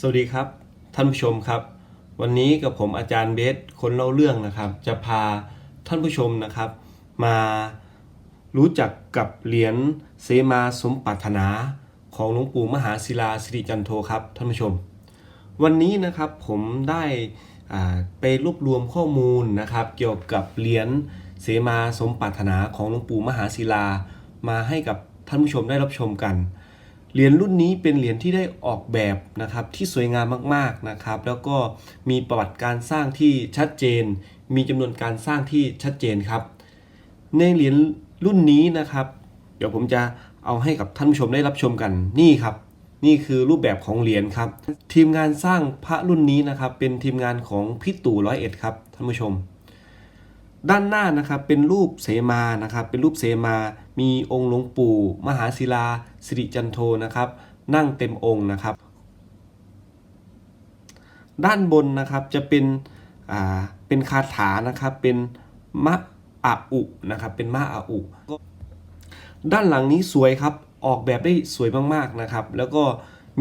สวัสดีครับท่านผู้ชมครับ วันนี้กับผมอาจารย์เบสคนเล่าเรื่องนะครับ จะพาท่านผู้ชมนะครับ มารู้จักกับเหรียญเสมาสมปรารถนาของหลวงปู่มหาศิลาสิริจันโทครับท่านผู้ชม วันนี้นะครับผมได้ไปรวบรวมข้อมูลนะครับ เกี่ยวกับเหรียญเสมาสมปรารถนาของหลวงปู่มหาศิลามาให้กับท่านผู้ชมได้รับชมกัน เหรียญรุ่นนี้เป็นเหรียญที่ได้ออกแบบนะครับที่สวยงามมากๆนะครับ แล้วก็มีประวัติการสร้างที่ชัดเจน มีจำนวนการสร้างที่ชัดเจนครับ ในเหรียญรุ่นนี้นะครับ เดี๋ยวผมจะเอาให้กับท่านผู้ชมได้รับชมกันนี่ครับ นี่คือรูปแบบของเหรียญครับ ทีมงานสร้างพระรุ่นนี้นะครับ เป็นทีมงานของพี่ตู่ร้อยเอ็ดครับท่านผู้ชม ด้านหน้านะครับเป็นรูปเสมานะครับ เป็นรูปเสมา มีองค์หลวงปู่ มหาศิลาสิริจันโทนะครับ นั่งเต็มองค์นะครับ ด้านบนนะครับจะเป็นอ่าเป็นคาถานะครับ เป็นมะอาอุนะครับ เป็นมะอาอุด้านหลังนี้สวยครับ ออกแบบได้สวยมากๆนะครับ แล้วก็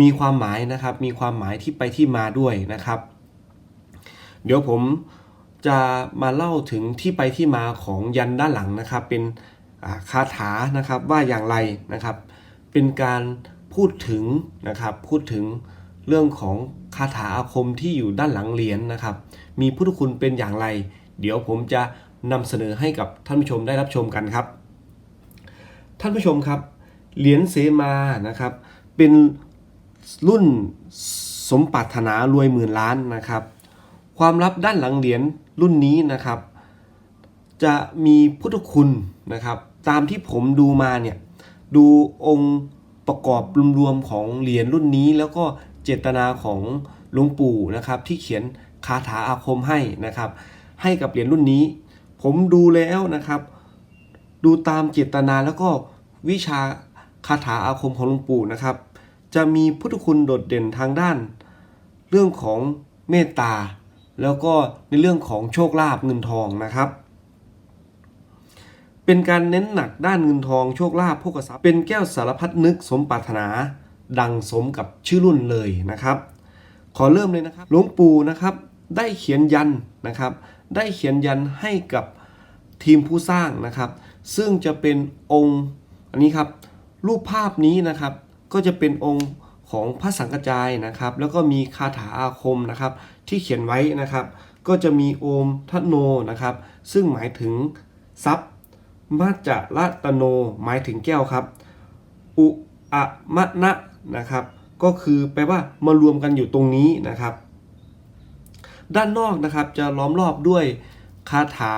มีความหมายนะครับ มีความหมายที่ไปที่มาด้วยนะครับ เดี๋ยวผม จะมาเล่าถึงที่ไปที่มาของยันด้านหลังนะครับ เป็นคาถานะครับว่าอย่างไรนะครับ เป็นการพูดถึงนะครับพูดถึงเรื่องของคาถาอาคมที่อยู่ด้านหลังเหรียญนะครับ มีพุทธคุณเป็นอย่างไร เดี๋ยวผมจะนำเสนอให้กับท่านผู้ชมได้รับชมกันครับ ท่านผู้ชมครับเหรียญเสมานะครับ เป็นรุ่นสมปรารถนารวยหมื่นล้านนะครับ ความลับด้านหลังเหรียญรุ่นนี้นะครับ จะมีพุทธคุณนะครับ ตามที่ผมดูมาเนี่ยดูองค์ประกอบรวมๆของเหรียญรุ่นนี้ แล้วก็เจตนาของหลวงปู่นะครับ ที่เขียนคาถาอาคมให้นะครับ ให้กับเหรียญรุ่นนี้ ผมดูแล้วนะครับ ดูตามเจตนาแล้วก็วิชาคาถาอาคมของหลวงปู่นะครับ จะมีพุทธคุณโดดเด่นทางด้าน เรื่องของเมตตา แล้วก็ในเรื่องของโชคลาภเงินทองนะครับ เป็นการเน้นหนักด้านเงินทองโชคลาภโภคทรัพย์เป็นแก้วสารพัดนึกสมปรารถนา ดังสมกับชื่อรุ่นเลยนะครับ ขอเริ่มเลยนะครับหลวงปู่นะครับได้เขียนยันนะครับ ได้เขียนยันให้กับทีมผู้สร้างนะครับ ซึ่งจะเป็นองค์อันนี้ครับรูปภาพนี้นะครับก็จะเป็นองค์ของพระสังกจายนะครับ แล้วก็มีคาถาอาคมนะครับ ที่เขียนไว้นะครับ ก็จะมีโอมทัตโนนะครับ ซึ่งหมายถึงทรัพย์มาจาละตโน หมายถึงแก้วครับ อุอะมะนะนะครับ ก็คือแปลว่ามารวมกันอยู่ตรงนี้นะครับ ด้านนอกนะครับจะล้อมรอบด้วยคาถา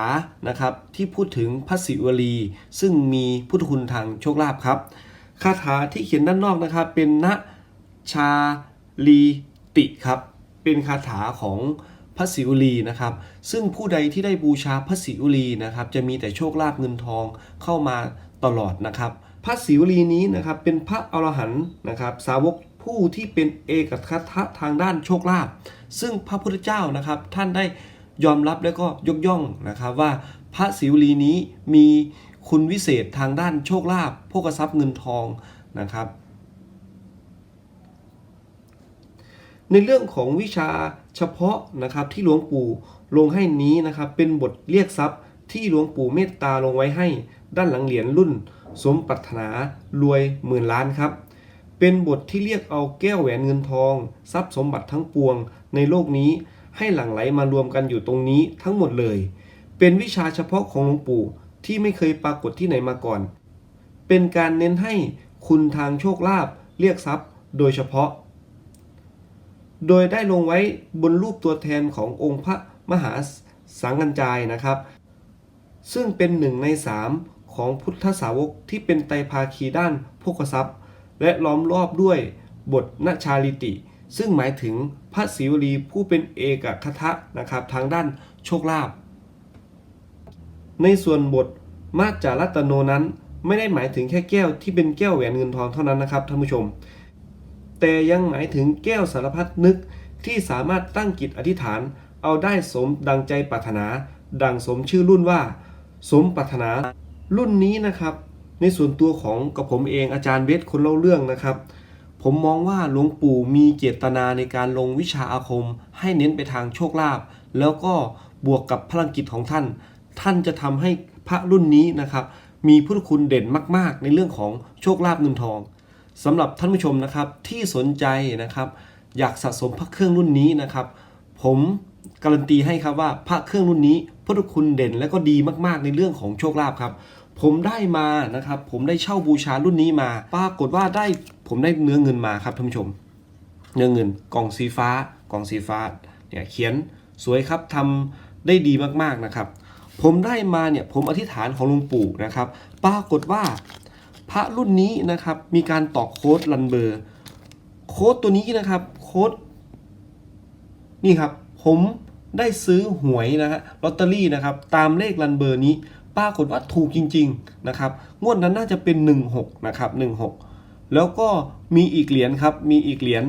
นะครับ ที่พูดถึงพระศิวลีซึ่งมีพุทธคุณทางโชคลาภครับคาถาที่เขียนด้านนอกนะครับ เป็นณชาลีติครับ เป็นคาถาของพระศิวลีนะครับ ซึ่งผู้ใดที่ได้บูชาพระศิวลีนะครับ จะมีแต่โชคลาภเงินทองเข้ามาตลอดนะครับ พระศิวลีนี้นะครับเป็นพระอรหันต์นะครับ สาวกผู้ที่เป็นเอกคทะทางด้านโชคลาภซึ่งพระพุทธเจ้านะครับ ท่านได้ยอมรับและก็ยกย่องนะครับว่าพระศิวลีนี้มีคุณวิเศษทางด้านโชคลาภโภคทรัพย์เงินทองนะครับ ในเรื่องของวิชาเฉพาะนะครับที่หลวงปู่ลงให้นี้นะครับเป็นบทเรียกทรัพย์ที่หลวงปู่เมตตาลงไว้ให้ด้านหลังเหรียญรุ่น สมปรารถนารวยหมื่นล้านครับ เป็นบทที่เรียกเอาแก้วแหวนเงินทอง ทรัพย์สมบัติทั้งปวง ในโลกนี้ให้หลั่งไหลมารวมกันอยู่ตรงนี้ทั้งหมดเลย เป็นวิชาเฉพาะของหลวงปู่ที่ไม่เคยปรากฏที่ไหนมาก่อน เป็นการเน้นให้คุณทางโชคลาภเรียกทรัพย์ โดยเฉพาะ โดยได้ลงไว้บนรูปตัวแทนขององค์พระมหาสังกัญจายนะครับ ซึ่งเป็นหนึ่งในสามของพุทธสาวกที่เป็นไตรภาคีด้านโภคทรัพย์ และล้อมรอบด้วยบทนชาลิติ ซึ่งหมายถึงพระศิวลีผู้เป็นเอกคทะนะครับทางด้านโชคลาภในส่วนบทมาจารัตโนนั้น ไม่ได้หมายถึงแค่แก้วที่เป็นแก้วแหวนเงินทองเท่านั้นนะครับท่านผู้ชม แต่ยังหมายถึงแก้วสารพัดนึกที่สามารถตั้งจิตอธิษฐาน เอาได้สมดังใจปรารถนา ดังสมชื่อรุ่นว่า สมปรารถนา รุ่นนี้นะครับ ในส่วนตัวของกับผมเองอาจารย์เบสคนเล่าเรื่องนะครับ ผมมองว่าหลวงปู่มีเจตนาในการลงวิชาอาคม ให้เน้นไปทางโชคลาภแล้วก็บวกกับพลังกิจของท่าน ท่านจะทำให้พระรุ่นนี้นะครับ มีพุทธคุณเด่นมาก ๆ ในเรื่องของโชคลาภเงินทอง สำหรับท่านผู้ชมนะครับที่สนใจนะครับอยากสะสมพระเครื่องรุ่นนี้นะครับ ผมการันตีให้ครับว่าพระเครื่องรุ่นนี้พุทธคุณเด่นและก็ดีมากๆในเรื่องของโชคลาภครับ ผมได้มานะครับ ผมได้เช่าบูชารุ่นนี้มา ปรากฏว่าได้ผมได้เนื้อเงินมาครับท่านผู้ชม เนื้อเงินกล่องสีฟ้ากล่องสีฟ้าเนี่ยเขียนสวยครับทำได้ดีมากๆนะครับ ผมได้มาเนี่ยผมอธิษฐานของหลวงปู่นะครับ ปรากฏว่า พระรุ่นนี้นะครับมีการต่อโค้ดรันเบอร์ โค้ดตัวนี้นะครับโค้ดนี่ครับผมได้ซื้อหวยนะฮะลอตเตอรี่นะครับตามเลขรันเบอร์นี้ปรากฏว่าถูกจริงๆนะครับงวดนั้นน่าจะเป็น 16นะครับ16 แล้วก็มีอีกเหรียญครับมีอีกเหรียญ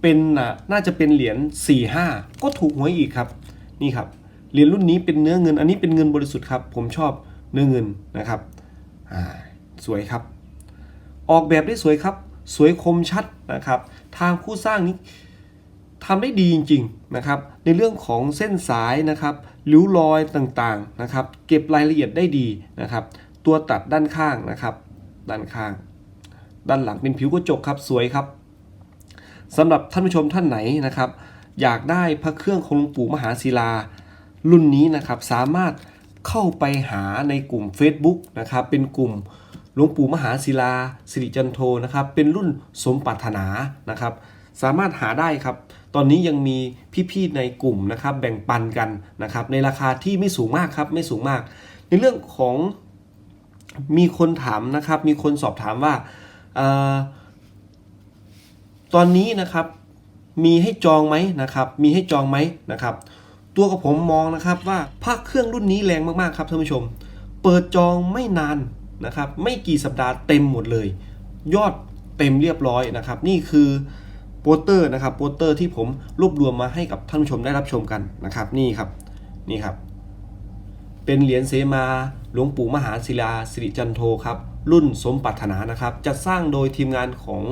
เป็นน่ะน่าจะเป็นเหรียญ45 ก็ถูกหวยอีกครับนี่ครับเหรียญรุ่นนี้เป็นเนื้อเงินอันนี้เป็นเงินบริสุทธิ์ครับผมชอบเนื้อเงินนะครับอ่า สวยครับ ออกแบบได้สวยครับ สวยคมชัดนะครับ ทางผู้สร้างนี้ทำได้ดีจริงๆนะครับ ในเรื่องของเส้นสายนะครับริ้วรอยต่างๆนะครับ เก็บรายละเอียดได้ดีนะครับ ตัวตัดด้านข้างนะครับ ด้านข้าง ด้านหลังเป็นผิวกระจกครับสวยครับสำหรับท่านผู้ชมท่านไหนนะครับ อยากได้พระเครื่องของหลวงปู่มหาศิลา รุ่นนี้นะครับสามารถเข้าไปหาในกลุ่ม Facebook นะครับ เป็นกลุ่ม หลวงปู่มหาศิลา สิริจันโทนะครับ เป็นรุ่นสมปรารถนานะครับ สามารถหาได้ครับ ตอนนี้ยังมีพี่ๆในกลุ่มนะครับ แบ่งปันกันนะครับ ในราคาที่ไม่สูงมากครับไม่สูงมาก ในเรื่องของมีคนถามนะครับ มีคนสอบถามว่าออตอนนี้นะครับมีให้จองไหมนะครับ มีให้จองไหมนะครับ ตัวกับผมมองนะครับว่าภาคเครื่องรุ่นนี้แรงมากๆครับท่านผู้ชม เปิดจองไม่นาน นะครับไม่กี่สัปดาห์เต็มหมดเลย ยอดเต็มเรียบร้อยนะครับ นี่คือโปสเตอร์นะครับโปสเตอร์ที่ผมรวบรวมมาให้กับท่านผู้ชมได้รับชมกันนะครับนี่ครับนี่ครับ เป็นเหรียญเสมาหลวงปู่มหาศิลาสิริจันโทครับรุ่นสมปรารถนานะครับจะสร้างโดยทีมงานของ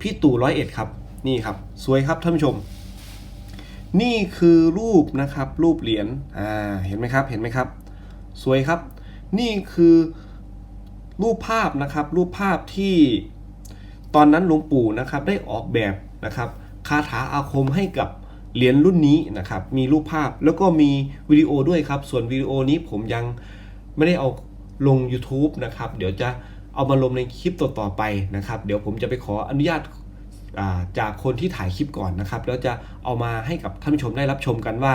พี่ตู่ร้อยเอ็ดครับนี่ครับ สวยครับท่านผู้ชม นี่คือรูปนะครับรูปเหรียญอ่าเห็นไหมครับเห็นไหมครับ สวยครับ นี่คือ รูปภาพนะครับรูปภาพที่ตอนนั้นหลวงปู่นะครับได้ออกแบบนะครับคาถาอาคมให้กับเหรียญรุ่นนี้นะครับมีรูปภาพแล้วก็มีวิดีโอด้วยครับ ส่วนวิดีโอนี้ผมยังไม่ได้เอาลง YouTube นะครับ เดี๋ยวจะเอามาลงในคลิปต่อๆไปนะครับ เดี๋ยวผมจะไปขออนุญาตาจากคนที่ถ่ายคลิปก่อนนะครับ แล้วจะเอามาให้กับท่านผู้ชมได้รับชมกันว่า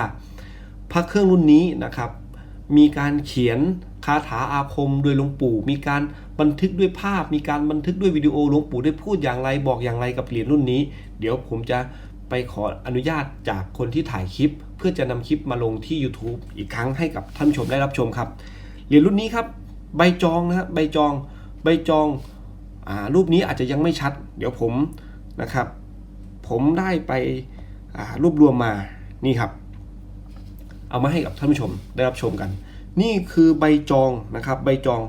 พระเครื่องรุ่นนี้นะครับ มีการเขียน คาถาอาคมโดยหลวงปู่ มีการบันทึกด้วยภาพ มีการบันทึกด้วยวิดีโอหลวงปู่ได้พูดอย่างไรบอกอย่างไรกับเหรียญรุ่นนี้ เดี๋ยวผมจะไปขออนุญาตจากคนที่ถ่ายคลิป เพื่อจะนำคลิปมาลงที่ YouTube อีกครั้งให้กับท่านผู้ชมได้รับชมครับ เหรียญรุ่นนี้ครับ ใบจองนะครับใบจอง ใบจองอ่ารูปนี้อาจจะยังไม่ชัด เดี๋ยวผมนะครับ ผมได้ไปอ่ารวบรวมมานี่ครับ เอามาให้กับท่านผู้ชมได้รับชมกัน นี่คือใบจองนะครับใบจอง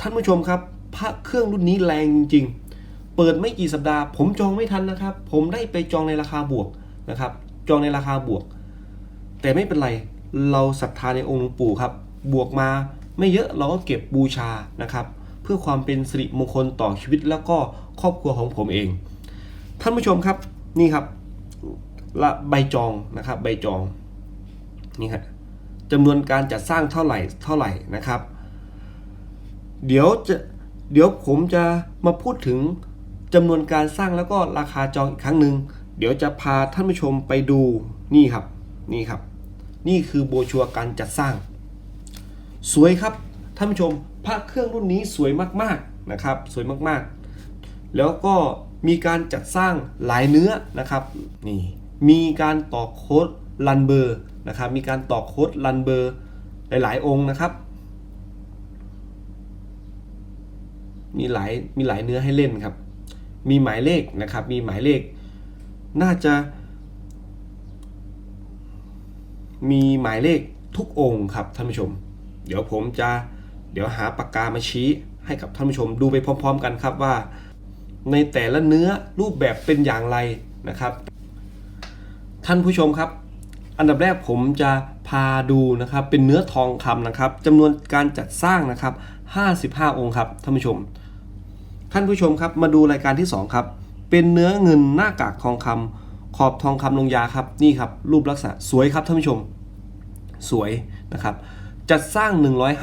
ท่านผู้ชมครับพระเครื่องรุ่นนี้แรงจริงๆ เปิดไม่กี่สัปดาห์ ผมจองไม่ทันนะครับ ผมได้ไปจองในราคาบวกนะครับ จองในราคาบวก แต่ไม่เป็นไรเราศรัทธาในองค์หลวงปู่ครับ บวกมาไม่เยอะเราก็เก็บบูชานะครับ เพื่อความเป็นสิริมงคลต่อชีวิตแล้วก็ครอบครัวของผมเอง ท่านผู้ชมครับนี่ครับละใบจองนะครับ ใบจองนี่ครับ จำนวนการจัดสร้างเท่าไหร่เท่าไหร่นะครับ เดี๋ยวจะเดี๋ยวผมจะมาพูดถึงจำนวนการสร้างแล้วก็ราคาจองอีกครั้งหนึ่งเดี๋ยวจะพาท่านผู้ชมไปดูนี่ครับนี่ครับ นี่คือโบชัวร์การจัดสร้าง สวยครับท่านผู้ชมพระเครื่องรุ่นนี้สวยมากๆนะครับ สวยมากๆ แล้วก็มีการจัดสร้างหลายเนื้อนะครับนี่มีการต่อโค้ดรันเบอร์ นะครับมีการต่อโค้ดรันเบอร์หลายๆ องค์นะครับ มีหลายมีหลายเนื้อให้เล่นครับ มีหมายเลขนะครับ มีหมายเลข น่าจะ มีหมายเลขทุกองค์ครับท่านผู้ชม เดี๋ยวผมจะเดี๋ยวหาปากกามาชี้ให้กับท่านผู้ชมดูไปพร้อม ๆ กันครับว่า ในแต่ละเนื้อรูปแบบเป็นอย่างไรนะครับ ท่านผู้ชมครับ อันดับแรกผมจะพาดูนะครับเป็นเนื้อทองคำนะครับจำนวนการจัดสร้างนะครับ 55 องค์ครับท่านผู้ชม ท่านผู้ชมครับมาดูรายการที่ 2 ครับ เป็นเนื้อเงินหน้ากากทองคำขอบทองคำลงยาครับนี่ครับรูปลักษณะสวยครับท่านผู้ชม สวยนะครับ จัดสร้าง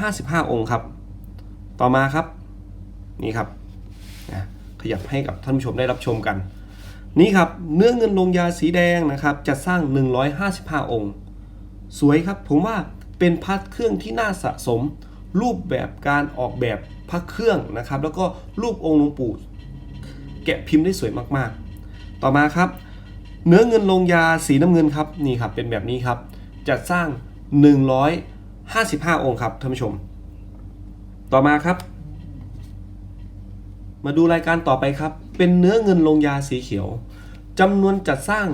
155 องค์ครับ ต่อมาครับนี่ครับขยับให้กับท่านผู้ชมได้รับชมกัน นี่ครับเนื้อเงินลงยาสีแดงนะครับจัดสร้าง 155 องค์ สวยครับผมว่าเป็นพัดเครื่องที่น่าสะสม รูปแบบการออกแบบพระเครื่องนะครับ แล้วก็รูปองค์หลวงปู่แกะพิมพ์ได้สวยมากๆ ต่อมาครับ เนื้อเงินลงยาสีน้ำเงินครับนี่ครับเป็นแบบนี้ครับจัดสร้าง 155 องค์ครับท่านผู้ชม ต่อมาครับ มาดูรายการต่อไปครับ เป็นเนื้อเงินลงยาสีเขียวจำนวนจัดสร้าง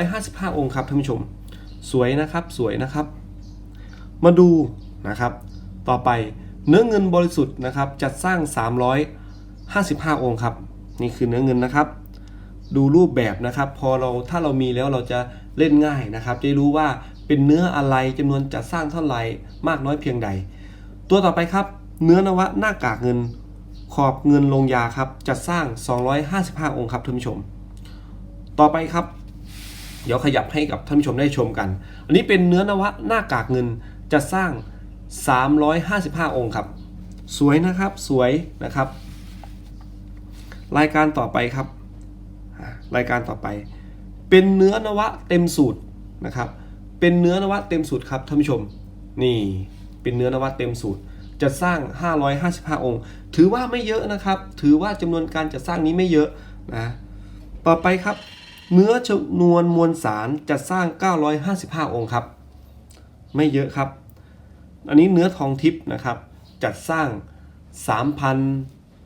155 องค์ครับท่านผู้ชม สวยนะครับสวยนะครับ มาดูนะครับ ต่อไปเนื้อเงินบริสุทธิ์นะครับ จัดสร้าง 355 องค์ครับ นี่คือเนื้อเงินนะครับ ดูรูปแบบนะครับ พอเราถ้าเรามีแล้วเราจะเล่นง่ายนะครับ จะรู้ว่าเป็นเนื้ออะไรจำนวนจัดสร้างเท่าไหร่มากน้อยเพียงใด ตัวต่อไปครับ เนื้อนวะหน้ากากเงิน ขอบเงินลงยาครับจัดสร้าง 255 องค์ครับท่านผู้ชม ต่อไปครับ เดี๋ยวขยับให้กับท่านผู้ชมได้ชมกัน อันนี้เป็นเนื้อนวะหน้ากากเงินจะสร้าง 355 องค์ครับ สวยนะครับสวยนะครับ รายการต่อไปครับ รายการต่อไป เป็นเนื้อนวะเต็มสูตรนะครับ เป็นเนื้อนวะเต็มสูตรครับท่านผู้ชม นี่เป็นเนื้อนวะเต็มสูตร จะสร้าง 555 องค์ ถือว่าไม่เยอะนะครับ ถือว่าจำนวนการจัดสร้างนี้ไม่เยอะนะต่อไปครับ เนื้อจำนวนมวลสารจะสร้าง 955 องค์ครับ ไม่เยอะครับ อันนี้เนื้อทองทิพย์นะครับ จัดสร้าง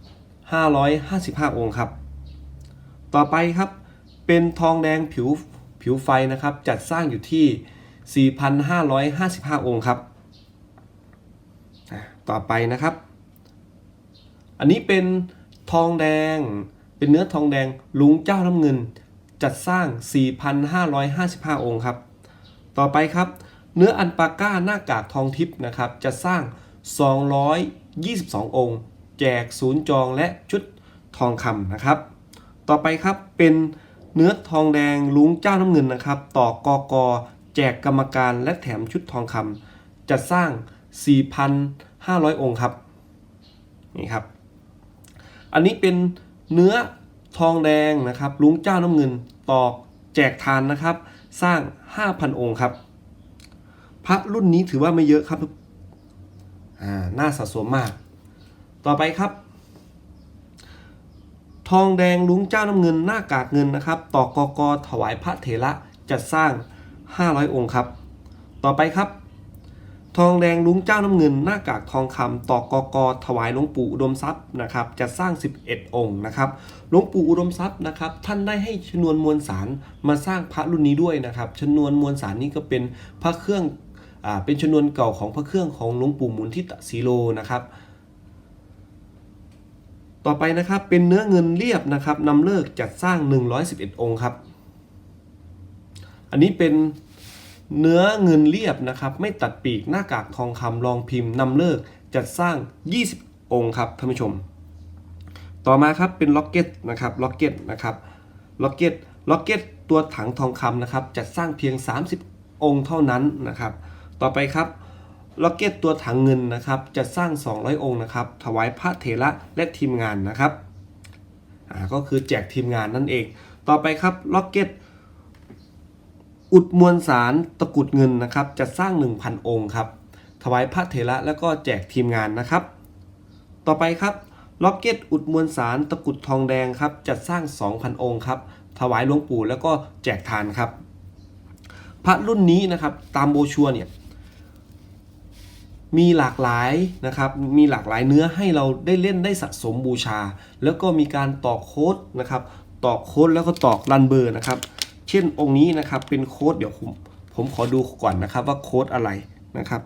3,555 องค์ครับ ต่อไปครับ เป็นทองแดงผิวผิวไฟนะครับ จัดสร้างอยู่ที่ 4,555 องค์ครับ ต่อไปนะครับ อันนี้เป็นทองแดง เป็นเนื้อทองแดงลุงเจ้าน้ำเงิน จัดสร้าง 4,555 องค์ครับ ต่อไปครับ เนื้ออันปาก้าหน้ากากทองทิพย์นะครับจะสร้าง 222 องค์ แจกศูนย์จองและชุดทองคำนะครับ ต่อไปครับเป็นเนื้อทองแดงลุงเจ้าน้ำเงินนะครับ ต่อกอกอแจกกรรมการและแถมชุดทองคำจะสร้าง 500 องค์ครับนี่ครับ อันนี้เป็นเนื้อทองแดงนะครับลุงเจ้าน้ำเงินตอกแจกทานนะครับ สร้าง 5,000 องค์ครับ พระรุ่นนี้ถือว่าไม่เยอะครับอ่าน่าสะสมมาก ต่อไปครับ ทองแดงลุงเจ้าน้ำเงินหน้ากากเงินนะครับตอกกถวายพระเถระจัดสร้าง 500 องค์ครับ ต่อไปครับ ทองแดงลุงเจ้าน้ำเงิน หน้ากากทองคำต่อกกถวายหลวงปู่อุดมทรัพย์นะครับจะสร้าง 11 องค์นะครับหลวงปู่อุดมทรัพย์นะครับท่านได้ให้ชนวนมวลสารมาสร้างพระรุ่นนี้ด้วยนะครับชนวนมวลสารนี้ก็เป็นพระเครื่องอ่าเป็นชนวนเก่าของพระเครื่องของหลวงปู่หมุนทิตสีโลนะครับต่อไปนะครับเป็นเนื้อเงินเรียบนะครับนำเลิกจัดสร้าง 111 องค์ครับ อันนี้เป็น เนื้อเงินเรียบนะครับ ไม่ตัดปีกหน้ากากทองคำรองพิมพ์นำเลิกจัดสร้าง 20 องค์ครับท่านผู้ชม ต่อมาครับเป็นล็อกเก็ตนะครับล็อกเก็ตนะครับล็อกเก็ตล็อกเก็ตตัวถังทองคำนะครับจัดสร้างเพียง 30 องค์เท่านั้นนะครับ ต่อไปครับล็อกเก็ตตัวถังเงินนะครับจัดสร้าง 200 องค์นะครับถวายพระเถระและทีมงานนะครับก็คือแจกทีมงานนั่นเอง ต่อไปครับล็อกเก็ต อุดมวลสารตะกุดเงินนะครับจะสร้าง 1,000 องค์ครับถวายพระเถระแล้วก็แจกทีมงานนะครับ ต่อไปครับล็อกเก็ตอุดมวลสารตะกุดทองแดงครับจัดสร้าง 2,000 องค์ครับถวายหลวงปู่แล้วก็แจกทานครับ พระรุ่นนี้นะครับตามโบชัวเนี่ยมีหลากหลายนะครับ มีหลากหลายเนื้อให้เราได้เล่นได้สะสมบูชา แล้วก็มีการตอกโค้ดนะครับ ตอกโค้ดแล้วก็ตอกรันเบอร์นะครับ เช่นองค์นี้นะครับเป็นโค้ดเดี๋ยวผมผมขอดูก่อนนะครับว่าโค้ดอะไรนะครับ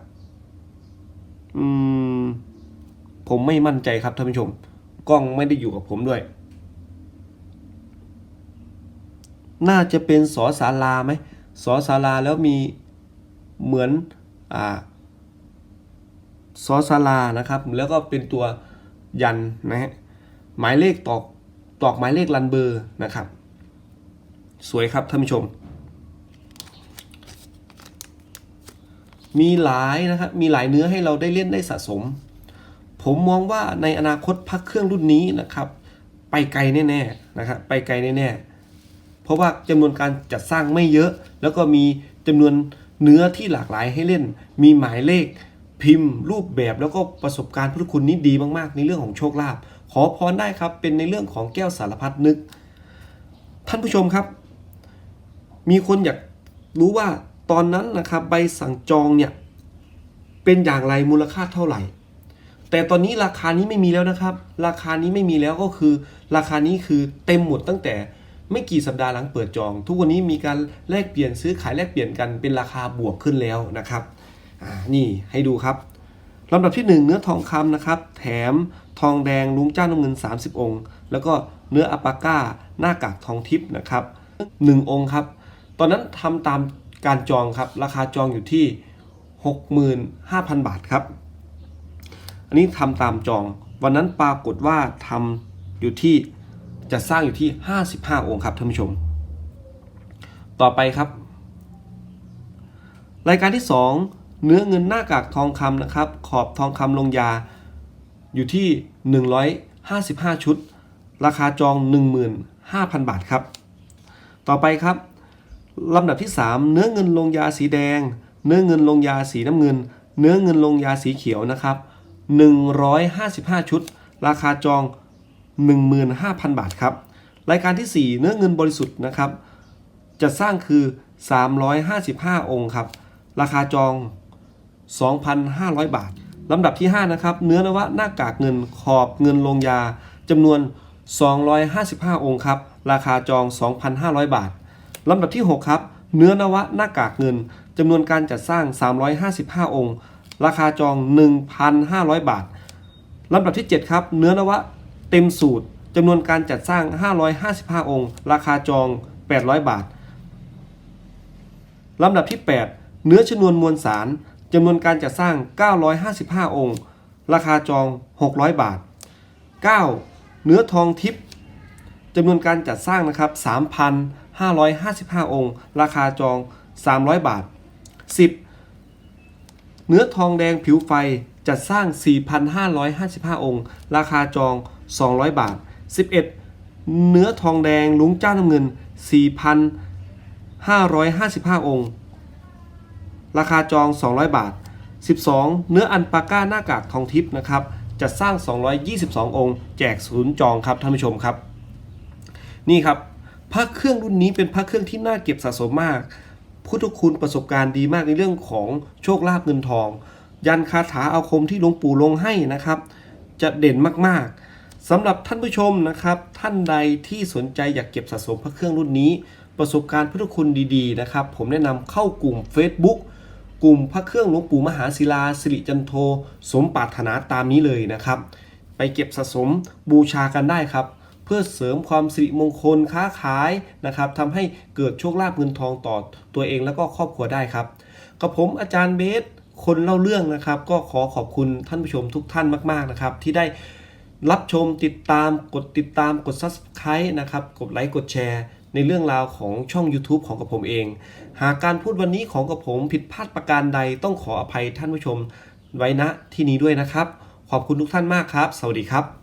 อืมผมไม่มั่นใจครับท่านผู้ชม กล้องไม่ได้อยู่กับผมด้วย น่าจะเป็นสอสาราไหมสอสาราแล้วมีเหมือนอ่าสอสารานะครับ แล้วก็เป็นตัวยันนะฮะหมายเลขตอกตอกหมายเลขลันเบอร์นะครับ สวยครับท่านผู้ชม มีหลายนะครับมีหลายเนื้อให้เราได้เล่นได้สะสม ผมมองว่าในอนาคตพักเครื่องรุ่นนี้นะครับ ไปไกลแน่ๆนะครับไปไกลแน่ๆเพราะว่าจำนวนการจัดสร้างไม่เยอะ แล้วก็มีจำนวนเนื้อที่หลากหลายให้เล่น มีหมายเลขพิมพ์ รูปแบบแล้วก็ประสบการณ์พุทธคุณนี้ดีมากๆ ในเรื่องของโชคลาภขอพรได้ครับเป็นในเรื่องของแก้วสารพัดนึก ท่านผู้ชมครับ มีคนอยากรู้ว่าตอนนั้นนะครับใบสั่งจองเนี่ยเป็นอย่างไรมูลค่าเท่าไหร่ แต่ตอนนี้ราคานี้ไม่มีแล้วนะครับ ราคานี้ไม่มีแล้วก็คือ ราคานี้คือเต็มหมดตั้งแต่ไม่กี่สัปดาห์หลังเปิดจอง ทุกวันนี้มีการแลกเปลี่ยนซื้อขายแลกเปลี่ยนกันเป็นราคาบวกขึ้นแล้วนะครับอ่านี่ให้ดูครับลำดับที่ 1 เนื้อทองคำนะครับ แถมทองแดงลุงเจ้าน้ำเงิน 30 องค์ แล้วก็เนื้ออัปปาก้าหน้ากากทองทิพย์นะครับ1องค์ครับ ตอนนั้นทำตามการจองครับ ราคาจองอยู่ที่ 65,000 บาทครับ อันนี้ทำตามจอง วันนั้นปรากฏว่าทำอยู่ที่จะสร้างอยู่ที่ 55 องค์ครับท่านผู้ชม ต่อไปครับ รายการที่ 2 เนื้อเงินหน้ากากทองคำนะครับ ขอบทองคำลงยาอยู่ที่ 155 ชุด ราคาจอง 15,000 บาทครับ ต่อไปครับ ลำดับที่ 3 เนื้อเงินลงยาสีแดง เนื้อเงินลงยาสีน้ำเงิน เนื้อเงินลงยาสีเขียวนะครับ 155 ชุด ราคาจอง 15,000 บาทครับ รายการที่ 4 เนื้อเงินบริสุทธิ์นะครับจะสร้างคือ 355 องค์ครับ ราคาจอง 2,500 บาท ลำดับที่ 5 นะครับ เนื้อนวะหน้ากากเงินขอบเงินลงยาจำนวน 255 องค์ครับ ราคาจอง 2,500 บาท ลำดับที่ 6 ครับ เนื้อนวะหน้ากากเงินจำนวนการจัดสร้าง 355 องค์ ราคาจอง 1,500 บาทลำดับที่ 7 ครับ เนื้อนวะเต็มสูตรจำนวนการจัดสร้าง 555 องค์ ราคาจอง 800 บาทลำดับที่ 8 เนื้อชนวนมวลสารจำนวนการจัดสร้าง 955 องค์ ราคาจอง 600 บาท 9. เนื้อทองทิพย์จำนวนการจัดสร้างนะครับ 555 องค์ ราคาจอง 300 บาท 10. เนื้อทองแดงผิวไฟจัดสร้าง 4,555 องค์ ราคาจอง 200 บาท 11. เนื้อทองแดงลุงเจ้าน้ำเงิน 4,555 องค์ ราคาจอง 200 บาท 12 เนื้ออันปาก้าหน้ากากทองทิพย์นะครับจัดสร้าง 222 องค์ แจกศูนย์จองครับท่านผู้ชมครับ นี่ครับ พระเครื่องรุ่นนี้เป็นพระเครื่องที่น่าเก็บสะสมมาก พุทธคุณประสบการณ์ดีมากในเรื่องของโชคลาภเงินทอง ยันคาถาอาคมที่หลวงปู่ลงให้นะครับ จะเด่นมากๆสำหรับท่านผู้ชมนะครับ ท่านใดที่สนใจอยากเก็บสะสมพระเครื่องรุ่นนี้ ประสบการณ์พุทธคุณดีๆนะครับ ผมแนะนำเข้ากลุ่ม Facebook กลุ่มพระเครื่องหลวงปู่มหาศิลาสิริจันโท สมปรารถนาตามนี้เลยนะครับ ไปเก็บสะสมบูชากันได้ครับ พื่อเสริมความสิริมงคลค้าขายนะครับทำให้เกิดโชคลาภเงินทองต่อตัวเองแล้วก็ครอบครัวได้ครับกับผมอาจารย์เบสคนเล่าเรื่องนะครับ ก็ขอขอบคุณท่านผู้ชมทุกท่านมากๆนะครับ ที่ได้รับชมติดตามกดติดตามกด Subscribe นะครับกดไลค์กดแชร์ ในเรื่องราวของช่อง YouTube ของกับผมเอง หากการพูดวันนี้ของกับผมผิดพลาดประการใดต้องขออภัยท่านผู้ชมไว้ณที่นี้ด้วยนะครับ ขอบคุณทุกท่านมากครับ สวัสดีครับ